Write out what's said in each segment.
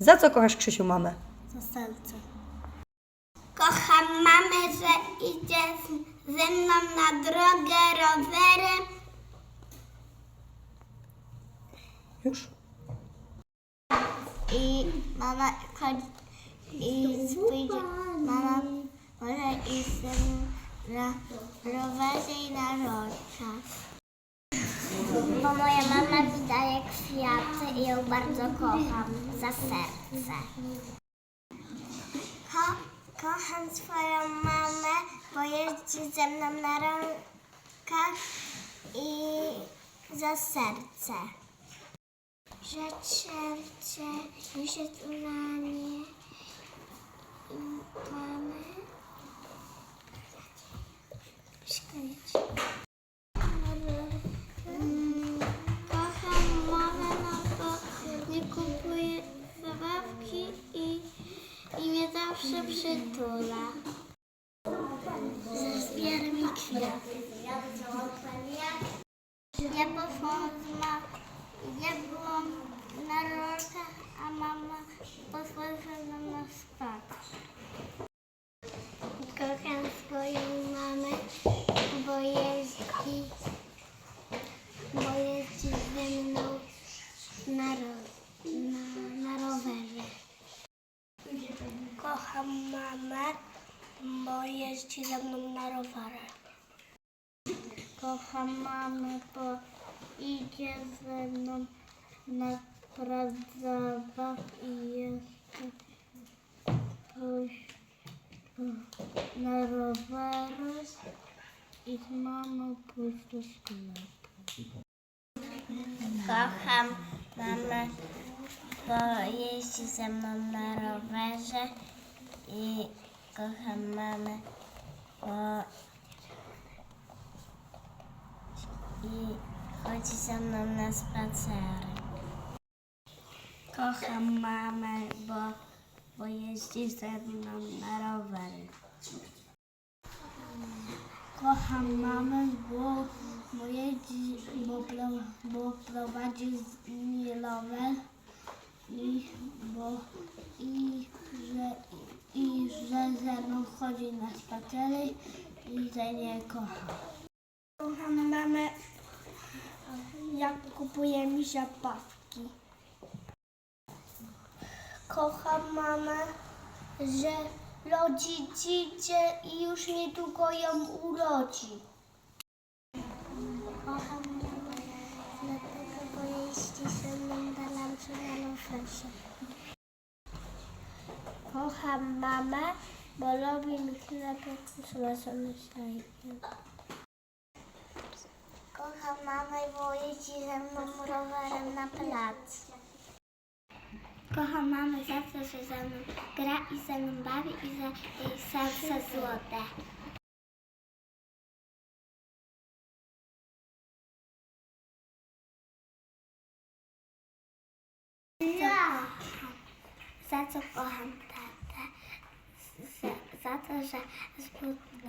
Za co kochasz Krzysiu mamę? Za serce. Kocham mamę, że idzie ze mną na drogę rowerem. Już? I mama chodzi i pójdzie, mama może iść ze mną na rowerze i na roczach. Bo moja mama mi kwiaty i ją bardzo kocham za serce. Ko kocham swoją mamę, bo jeździ ze mną na rąkach i za serce. Że serce mi się tulanie i mamy. Szkoda. Yeah. Mamę, bo idzie ze mną na plac i jeszcze pójść na roweru i z mamą pójść do sklepu. Kocham mamę, bo jeździ ze mną na rowerze i kocham mamę, bo i chodzi ze mną na spacery. Kocham mamę, bo, bo jeździ ze mną na rowery. Kocham mamę, bo, bo jeździ, bo, bo prowadzi z nimi rower i, bo, i, że, i że ze mną chodzi na spacery i że nie. Kocham mamę, jak kupuje mi zabawki. Kocham mamę, że rodzi dziecię i już niedługo ją urodzi. Kocham mamę, dlatego bo jeździ ze mną na rowerze. Kocham mamę, bo robi mi chleb z. Kocham mamę, bo jeździ ze mną rowerem na plac. Kocham mamę za to, że ze mną gra i ze mną bawi i za jej serce złote. Ja. Za co kocham tatę? Za, za to, że,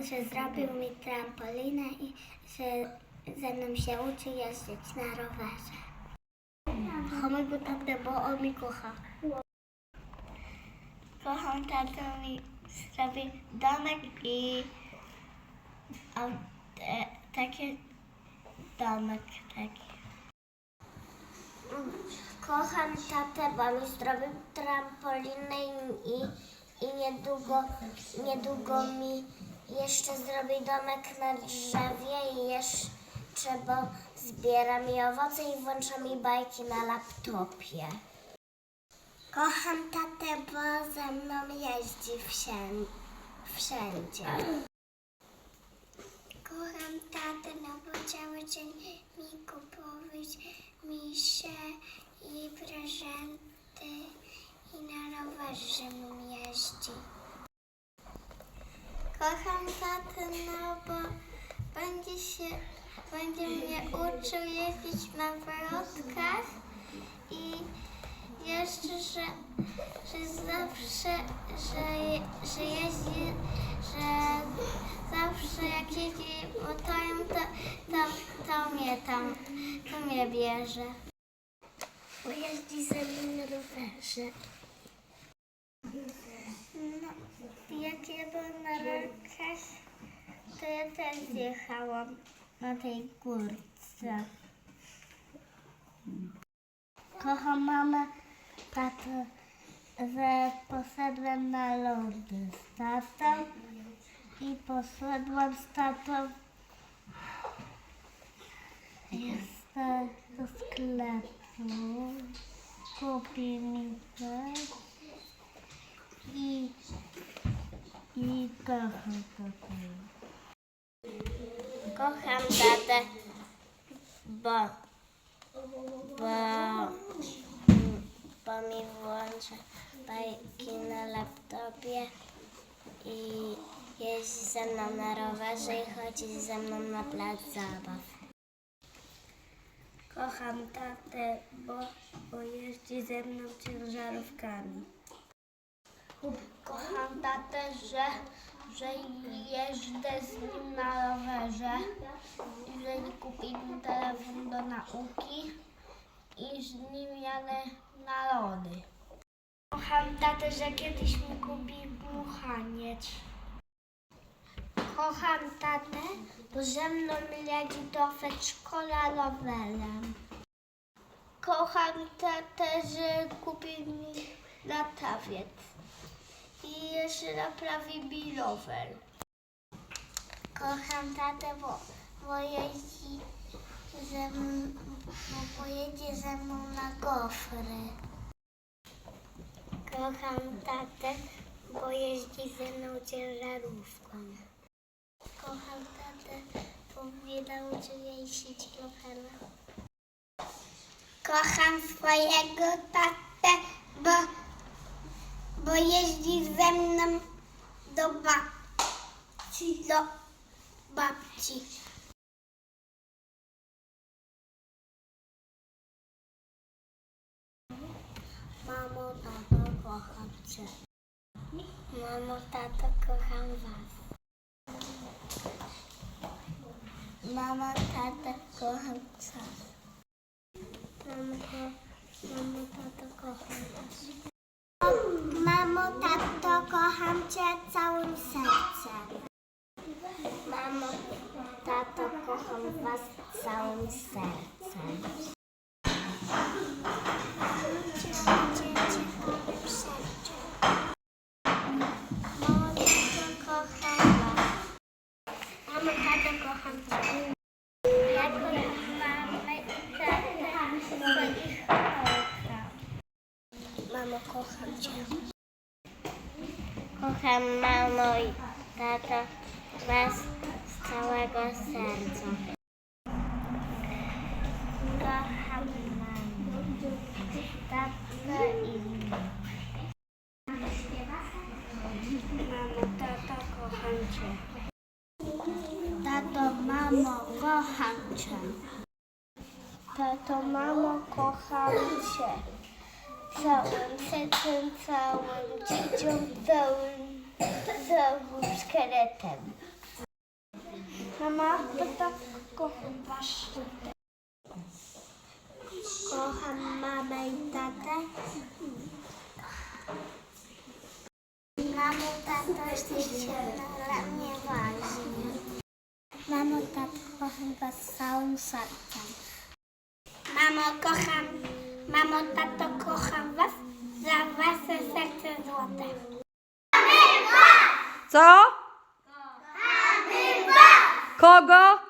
że zrobił mi trampolinę i że ze mną się uczy jeździć na rowerze. Kocham mojego tatę, bo on mi kocha. Kocham tatę, mi zrobił domek i a, e, taki domek taki. Kocham tatę, bo mi zrobił trampolinę i, i niedługo, niedługo mi jeszcze zrobi domek na drzewie i jeszcze bo zbiera mi owoce i włącza mi bajki na laptopie. Kocham tatę, bo ze mną jeździ wszędzie. wszędzie. Kocham tatę, no bo cały dzień mi kupować misie i prezenty i na rowerze mi jeździ. Kocham tatę, no bo będzie się, będzie mnie uczył jeździć na wrotkach i jeszcze, że, że zawsze, że, że jeździ, że zawsze jak jeździ motorem, to, to, to mnie tam, to mnie bierze. Bo jeździ ze mną na rowerze. Jak ja byłam na rolkach, to ja też jechałam na tej górce. Kocham mamę, tatę, że poszedłem na lody z tatą i poszedłem z tatą do sklepu. Kupi mi coś i, i kocham tatę. Kocham tatę, bo, bo, bo mi włącza bajki na laptopie i jeździ ze mną na rowerze i chodzi ze mną na plac zabaw. Kocham tatę, bo, bo jeździ ze mną ciężarówkami. Kocham tatę, że, że jeżdżę z nim na rowerze że mi kupi mi telefon do nauki i z nim jadę na lody. Kocham tatę, że kiedyś mi kupił dmuchaniec. Kocham tatę, bo ze mną jedzie do przedszkola rowerem. Kocham tatę, że kupił mi latawiec i jeszcze naprawi mi. Kocham tatę, bo, bo jeździ ze mną, bo pojedzie ze mną na gofry. Kocham tatę, bo jeździ ze mną ciężarówką. Kocham tatę, bo mnie nauczył jeździć rowerem. Kocham swojego tatę, bo, bo jeździ ze mną do babci. Do babci. Mamo, tato, kocham cię. Mamo, tato, kocham was. Mamo, tato, kocham cię. Mamo, tato, kocham kocham cię całym sercem. Mamo, tato, kocham was całym sercem. Mamo, kocham cię. Kocham. Mamo, i tato was z całego serca. Kocham mamę, tatę i. Mamo, tato, kocham cię. Tato, mamo, kocham cię. Tato, mamo, kocham cię. Całym sercem, całym dziecią, całym, całym szkieletem. Mama, tata, kocham was. Kocham mamę i tatę. Mamo, tato, jesteście dla mnie ważni. Mamo, tato, kocham was całym sercem. Mamo, kocham, mamo, tato, kocham was za wasze serce złote. Co? Kogo?